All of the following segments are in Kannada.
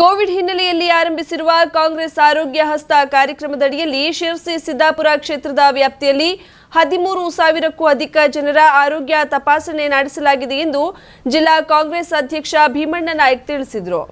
ಕೋವಿಡ್ ಹಿನ್ನೆಲೆಯಲ್ಲಿ ಆರಂಭಿಸಿರುವ ಕಾಂಗ್ರೆಸ್ ಆರೋಗ್ಯ ಹಸ್ತ ಕಾರ್ಯಕ್ರಮದಡಿಯಲ್ಲಿ ಶಿರಸಿ ಸಿದ್ದಾಪುರ ಕ್ಷೇತ್ರದ ವ್ಯಾಪ್ತಿಯಲ್ಲಿ ಹದಿಮೂರು ಸಾವಿರಕ್ಕೂ ಅಧಿಕ ಜನರ ಆರೋಗ್ಯ ತಪಾಸಣೆ ನಡೆಸಲಾಗಿದೆ ಎಂದು ಜಿಲ್ಲಾ ಕಾಂಗ್ರೆಸ್ ಅಧ್ಯಕ್ಷ ಭೀಮಣ್ಣ ನಾಯಕ್ ತಿಳಿಸಿದರು.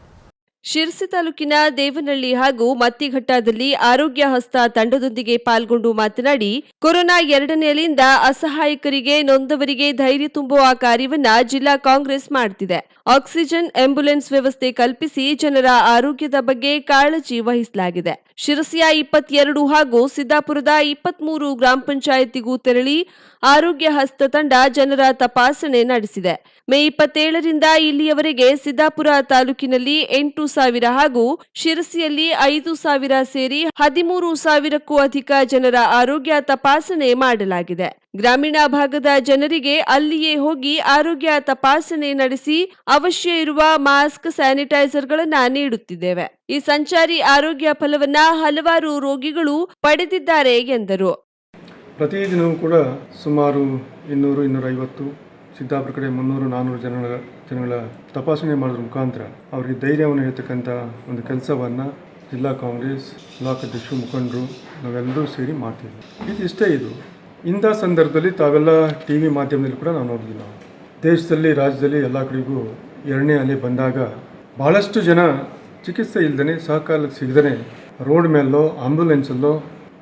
ಶಿರಸಿ ತಾಲೂಕಿನ ದೇವನಹಳ್ಳಿ ಹಾಗೂ ಮತ್ತಿಘಟ್ಟದಲ್ಲಿ ಆರೋಗ್ಯ ಹಸ್ತ ತಂಡದೊಂದಿಗೆ ಪಾಲ್ಗೊಂಡು ಮಾತನಾಡಿ, ಕೊರೋನಾ ಎರಡನೇ ಅಲೆಯಿಂದ ಅಸಹಾಯಕರಿಗೆ, ನೊಂದವರಿಗೆ ಧೈರ್ಯ ತುಂಬುವ ಕಾರ್ಯವನ್ನ ಜಿಲ್ಲಾ ಕಾಂಗ್ರೆಸ್ ಮಾಡುತ್ತಿದೆ ಆಕ್ಸಿಜನ್ ಆಂಬ್ಯುಲೆನ್ಸ್ ವ್ಯವಸ್ಥೆ ಕಲ್ಪಿಸಿ ಜನರ ಆರೋಗ್ಯದ ಬಗ್ಗೆ ಕಾಳಜಿ ವಹಿಸಲಾಗಿದೆ. ಶಿರಸಿಯ ಇಪ್ಪತ್ತೆರಡು ಹಾಗೂ ಸಿದ್ದಾಪುರದ ಇಪ್ಪತ್ಮೂರು ಗ್ರಾಮ ಪಂಚಾಯತಿಗೂ ತೆರಳಿ ಆರೋಗ್ಯ ಹಸ್ತ ತಂಡ ಜನರ ತಪಾಸಣೆ ನಡೆಸಿದೆ. ಮೇ ಇಪ್ಪತ್ತೇಳರಿಂದ ಇಲ್ಲಿಯವರೆಗೆ ಸಿದ್ದಾಪುರ ತಾಲೂಕಿನಲ್ಲಿ ಎಂಟು ಸಾವಿರ ಹಾಗೂ ಶಿರಸಿಯಲ್ಲಿ ಐದು ಸಾವಿರ ಸೇರಿ ಹದಿಮೂರು ಸಾವಿರಕ್ಕೂ ಅಧಿಕ ಜನರ ಆರೋಗ್ಯ ತಪಾಸಣೆ ಮಾಡಲಾಗಿದೆ. ಗ್ರಾಮೀಣ ಭಾಗದ ಜನರಿಗೆ ಅಲ್ಲಿಯೇ ಹೋಗಿ ಆರೋಗ್ಯ ತಪಾಸಣೆ ನಡೆಸಿ ಅವಶ್ಯ ಇರುವ ಮಾಸ್ಕ್, ಸ್ಯಾನಿಟೈಸರ್ಗಳನ್ನು ನೀಡುತ್ತಿದ್ದೇವೆ. ಈ ಸಂಚಾರಿ ಆರೋಗ್ಯ ಫಲವನ್ನ ಹಲವಾರು ರೋಗಿಗಳು ಪಡೆದಿದ್ದಾರೆ ಎಂದರು. ಪ್ರತಿದಿನವೂ ಕೂಡ ಸುಮಾರು ಇನ್ನೂರು ಇನ್ನೂರೈವತ್ತು ಸಿದ್ದಾಪುರ ಕಡೆ ಮುನ್ನೂರು ನಾನ್ನೂರು ಜನಗಳ ಜನಗಳ ತಪಾಸಣೆ ಮಾಡೋದ್ರ ಮುಖಾಂತರ ಅವರಿಗೆ ಧೈರ್ಯವನ್ನು ಹೇಳ್ತಕ್ಕಂಥ ಒಂದು ಕೆಲಸವನ್ನು ಜಿಲ್ಲಾ ಕಾಂಗ್ರೆಸ್, ಬ್ಲಾಕ್ ಅಧ್ಯಕ್ಷರು, ಮುಖಂಡರು ನಾವೆಲ್ಲರೂ ಸೇರಿ ಮಾಡ್ತೀವಿ ಇದು ಇಷ್ಟೇ ಇದು. ಇಂಥ ಸಂದರ್ಭದಲ್ಲಿ ತಾವೆಲ್ಲ ಟಿ ವಿ ಮಾಧ್ಯಮದಲ್ಲಿ ಕೂಡ ನಾವು ನೋಡಿದ್ವಿ ನಾವು. ದೇಶದಲ್ಲಿ, ರಾಜ್ಯದಲ್ಲಿ ಎಲ್ಲ ಕಡೆಗೂ ಎರಡನೇ ಅಲೆ ಬಂದಾಗ ಭಾಳಷ್ಟು ಜನ ಚಿಕಿತ್ಸೆ ಇಲ್ಲದೇ ಸಹಕಾಲಕ್ಕೆ ಸಿಗದೇ ರೋಡ್ ಮೇಲೋ ಆಂಬ್ಯುಲೆನ್ಸಲ್ಲೋ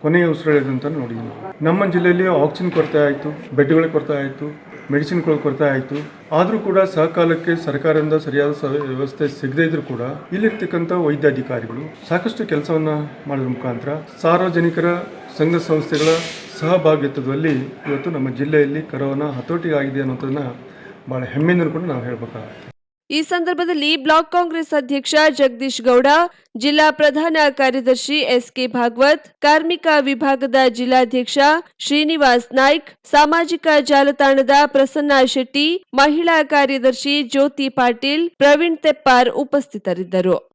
ಕೊನೆಯ ಉಸಿರೆಳೆದಂತ ನೋಡಿದ್ವಿ ನಮ್ಮ ಜಿಲ್ಲೆಯಲ್ಲಿ ಆಕ್ಸಿಜನ್ ಕೊರತೆ ಆಯಿತು, ಬೆಡ್ಗಳ ಕೊರತೆ ಆಯಿತು ಮೆಡಿಸಿನ್ಗಳ ಕೊರತೆ ಆಯಿತು ಆದರೂ ಕೂಡ ಸಹಕಾಲಕ್ಕೆ ಸರ್ಕಾರದಿಂದ ಸರಿಯಾದ ವ್ಯವಸ್ಥೆ ಸಿಗದೇ ಇದ್ರೂ ಕೂಡ ಇಲ್ಲಿರ್ತಕ್ಕಂಥ ವೈದ್ಯಾಧಿಕಾರಿಗಳು ಸಾಕಷ್ಟು ಕೆಲಸವನ್ನು ಮಾಡಿದ ಮುಖಾಂತರ ಸಾರ್ವಜನಿಕರ ಸಂಘ ಸಂಸ್ಥೆಗಳ ಸಹಭಾಗಿತ್ವದಲ್ಲಿ ಇವತ್ತು ನಮ್ಮ ಜಿಲ್ಲೆಯಲ್ಲಿ ಕರೋನಾ ಹತೋಟಿಯಾಗಿದೆ ಅನ್ನೋದನ್ನು ಭಾಳ ಹೆಮ್ಮೆಯಿಂದ ಕೂಡ ನಾವು ಹೇಳ್ಬೇಕಾಗುತ್ತೆ. ಈ ಸಂದರ್ಭದಲ್ಲಿ ಬ್ಲಾಕ್ ಕಾಂಗ್ರೆಸ್ ಅಧ್ಯಕ್ಷ ಜಗದೀಶ್ ಗೌಡ, ಜಿಲ್ಲಾ ಪ್ರಧಾನ ಕಾರ್ಯದರ್ಶಿ ಎಸ್ ಕೆ ಭಾಗವತ್, ಕಾರ್ಮಿಕ ವಿಭಾಗದ ಜಿಲ್ಲಾಧ್ಯಕ್ಷ ಶ್ರೀನಿವಾಸ್ ನಾಯ್ಕ್, ಸಾಮಾಜಿಕ ಜಾಲತಾಣದ ಪ್ರಸನ್ನ ಶೆಟ್ಟಿ, ಮಹಿಳಾ ಕಾರ್ಯದರ್ಶಿ ಜ್ಯೋತಿ ಪಾಟೀಲ್, ಪ್ರವೀಣ್ ತೆಪ್ಪಾರ್ ಉಪಸ್ಥಿತರಿದ್ದರು.